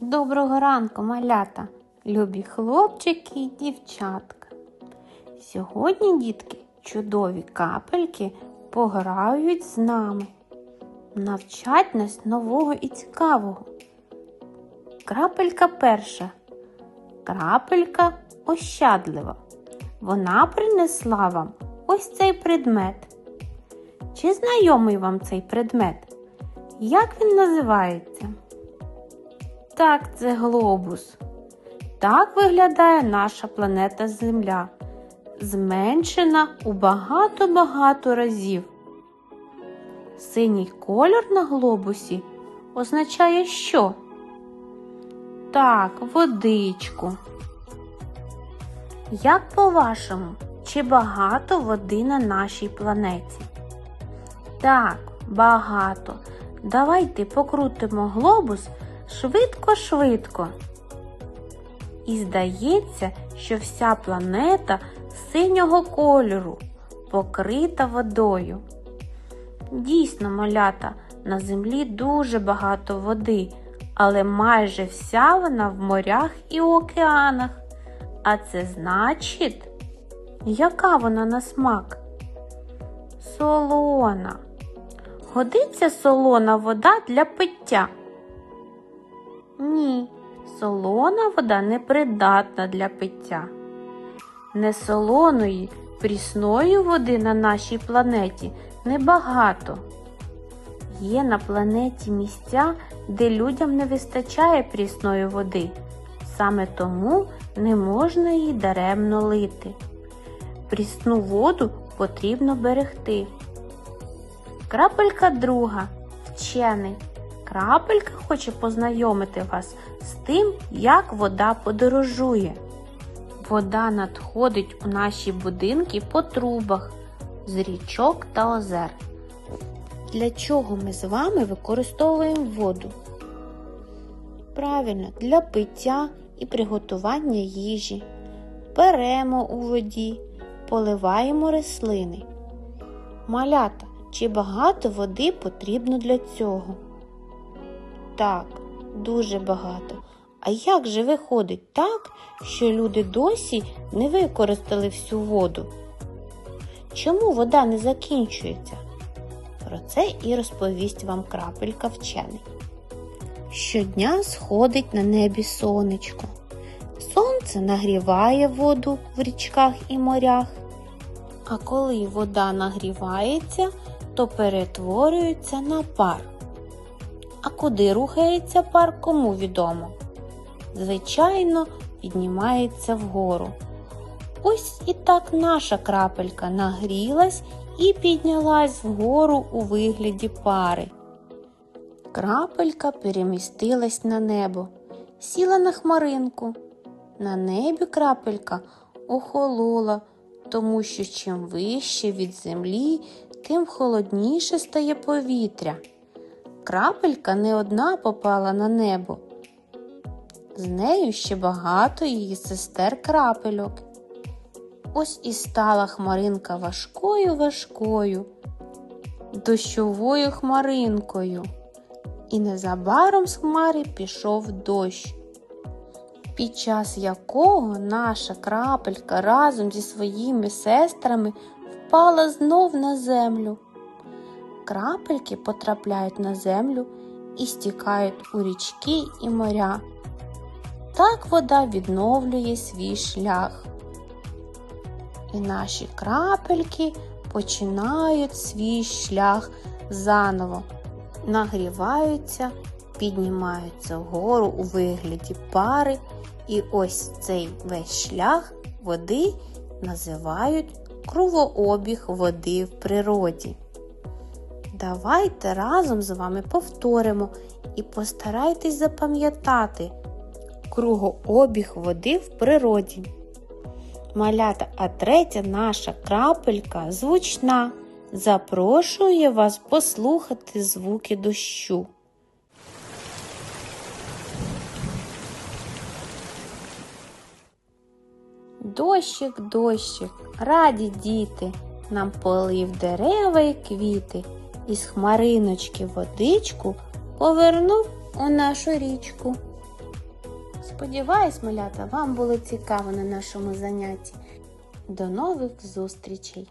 Доброго ранку, малята, любі хлопчики і дівчатка. Сьогодні, дітки, чудові капельки пограють з нами, навчать нас нового і цікавого. Крапелька перша. Крапелька ощадлива. Вона принесла вам ось цей предмет. Чи знайомий вам цей предмет? Як він називається? Так, це глобус. Так виглядає наша планета Земля, зменшена у багато-багато разів. Синій кольор на глобусі означає що? Так, водичку. Як по-вашому, чи багато води на нашій планеті? Так, багато. Давайте покрутимо глобус швидко-швидко. І здається, що вся планета синього кольору покрита водою. Дійсно, малята, на землі дуже багато води, але майже вся вона в морях і океанах. А це значить, яка вона на смак? Солона. Годиться солона вода для пиття? Ні, солона вода непридатна для пиття. Несолоної, прісної води на нашій планеті небагато. Є на планеті місця, де людям не вистачає прісної води. Саме тому не можна її даремно лити. Прісну воду потрібно берегти. Крапелька друга. Вчений. Крапелька хоче познайомити вас з тим, як вода подорожує. Вода надходить у наші будинки по трубах з річок та озер. Для чого ми з вами використовуємо воду? Правильно, для пиття і приготування їжі. Беремо у воді, поливаємо рослини. Малята, чи багато води потрібно для цього? Так, дуже багато. А як же виходить так, що люди досі не використали всю воду? Чому вода не закінчується? Про це і розповість вам крапелька вчений. Щодня сходить на небі сонечко. Сонце нагріває воду в річках і морях. А коли вода нагрівається, то перетворюється на пар. А куди рухається пар, кому відомо? Звичайно, піднімається вгору. Ось і так наша крапелька нагрілась і піднялась вгору у вигляді пари. Крапелька перемістилась на небо, сіла на хмаринку. На небі крапелька охолола, тому що чим вище від землі, тим холодніше стає повітря. Крапелька не одна попала на небо. З нею ще багато її сестер крапельок. Ось і стала хмаринка важкою важкою, дощовою хмаринкою. І незабаром з хмари пішов дощ, під час якого наша крапелька разом зі своїми сестрами впала знов на землю. Крапельки потрапляють на землю і стікають у річки і моря. Так вода відновлює свій шлях. І наші крапельки починають свій шлях заново, нагріваються, піднімаються вгору у вигляді пари, і ось цей весь шлях води називають кровообіг води в природі. Давайте разом з вами повторимо і постарайтесь запам'ятати кругообіг води в природі. Малята, а третя наша крапелька звучна. Запрошує вас послухати звуки дощу. Дощик, дощик, раді діти, нам полив дерева і квіти, із хмариночки водичку повернув у нашу річку. Сподіваюсь, малята, вам було цікаво на нашому занятті. До нових зустрічей!